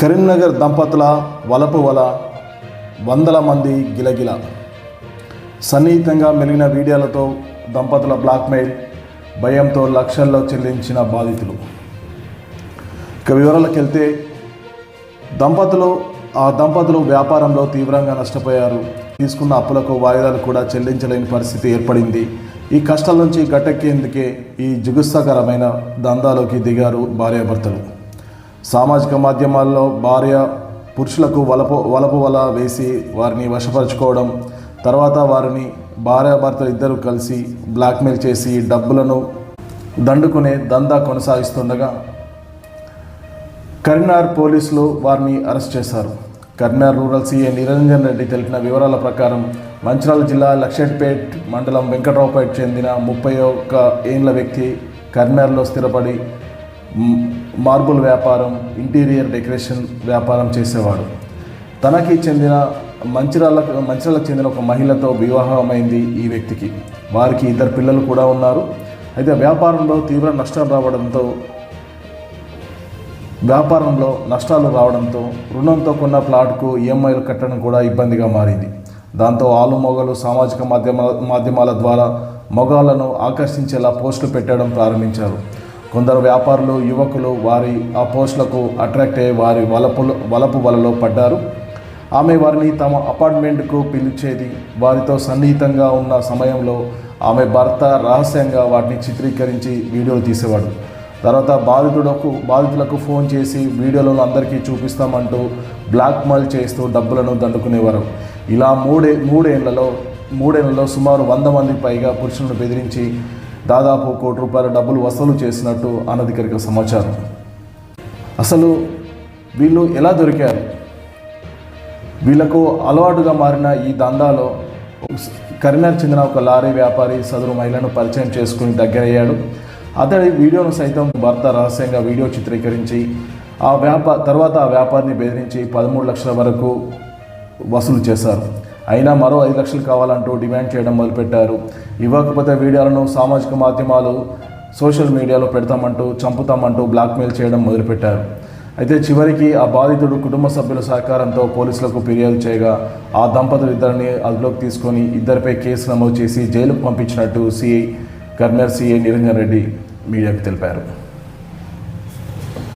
కరీంనగర్ దంపతుల వలపు వల వందల మంది గిలగిల. సన్నిహితంగా మెలిగిన వీడియోలతో దంపతుల బ్లాక్మెయిల్ భయంతో లక్షల్లో చెల్లించిన బాధితులు. ఇక వివరాలకు వెళ్తే దంపతులు ఆ దంపతులు వ్యాపారంలో తీవ్రంగా నష్టపోయారు. తీసుకున్న అప్పులకు వాయిదాలు కూడా చెల్లించలేని పరిస్థితి ఏర్పడింది. ఈ కష్టాల నుంచి గట్టెక్కేందుకే ఈ జుగుత్సాకరమైన దందాలోకి దిగారు భార్యాభర్తలు. సామాజిక మాధ్యమాల్లో భార్య పురుషులకు వలపు వలపు వల వేసి వారిని వశపరుచుకోవడం తర్వాత వారిని భార్యాభర్తలు ఇద్దరు కలిసి బ్లాక్మెయిల్ చేసి డబ్బులను దండుకునే దందా కొనసాగిస్తుండగా కరీంనగర్ పోలీసులు వారిని అరెస్ట్ చేశారు. కరీంనగర్ రూరల్ సీఏ నిరంజన్ రెడ్డి తెలిపిన వివరాల ప్రకారం మంచిరాల జిల్లా లక్షెట్పేట్ మండలం వెంకట్రావుపేట చెందిన ముప్పై ఒక్క ఏండ్ల వ్యక్తి కరీంనగర్లో స్థిరపడి మార్బుల్ వ్యాపారం ఇంటీరియర్ డెకరేషన్ వ్యాపారం చేసేవాడు. తనకి చెందిన మంచిర్యాలకు మంచిర్యాలకు చెందిన ఒక మహిళతో వివాహమైంది ఈ వ్యక్తికి. వారికి ఇద్దరు పిల్లలు కూడా ఉన్నారు. అయితే వ్యాపారంలో తీవ్ర నష్టం రావడంతో వ్యాపారంలో నష్టాలు రావడంతో రుణంతో కొన్న ప్లాట్కు ఈఎంఐలు కట్టడం కూడా ఇబ్బందిగా మారింది. దాంతో ఆలు మొగలు సామాజిక మాధ్యమ మాధ్యమాల ద్వారా మొగాలను ఆకర్షించేలా పోస్టులు పెట్టడం ప్రారంభించారు. కొందరు వ్యాపారులు యువకులు వారి ఆ పోస్టులకు అట్రాక్ట్ అయ్యి వారి వలపులు వలపు వలలో పడ్డారు. ఆమె వారిని తమ అపార్ట్మెంట్కు పిలిచేది వారితో సన్నిహితంగా ఉన్న సమయంలో ఆమె భర్త రహస్యంగా వాటిని చిత్రీకరించి వీడియోలు తీసేవాడు. తర్వాత బాధితులకు బాధితులకు ఫోన్ చేసి వీడియోలను అందరికీ చూపిస్తామంటూ బ్లాక్మెయిల్ చేస్తూ డబ్బులను దండుకునేవారు. ఇలా మూడే మూడేళ్ళలో మూడేళ్ళలో సుమారు వంద మంది పైగా పురుషులను బెదిరించి దాదాపు కోటి రూపాయల డబ్బులు వసూలు చేసినట్టు అనధికారిక సమాచారం. అసలు వీళ్ళు ఎలా దొరికారు? వీళ్ళకు అలవాటుగా మారిన ఈ దందాలో కరీంనగర్ చెందిన ఒక లారీ వ్యాపారి సదరు మహిళను పరిచయం చేసుకుని దగ్గరయ్యాడు. అతడి వీడియోను సైతం భర్త రహస్యంగా వీడియో చిత్రీకరించి ఆ వ్యాపా తర్వాత ఆ వ్యాపారిని బెదిరించి పదమూడు లక్షల వరకు వసూలు చేశారు. అయినా మరో ఐదు లక్షలు కావాలంటూ డిమాండ్ చేయడం మొదలుపెట్టారు. ఇవ్వకపోతే వీడియోలను సామాజిక మాధ్యమాలు సోషల్ మీడియాలో పెడతామంటూ చంపుతామంటూ బ్లాక్మెయిల్ చేయడం మొదలుపెట్టారు. అయితే చివరికి ఆ బాధితుడు కుటుంబ సభ్యుల సహకారంతో పోలీసులకు ఫిర్యాదు చేయగా ఆ దంపతులు ఇద్దరిని అదుపులోకి తీసుకొని ఇద్దరిపై కేసు నమోదు చేసి జైలుకు పంపించినట్టు సిఐ కర్నర్ సిఐ నిరంజన్ రెడ్డి మీడియాకు తెలిపారు.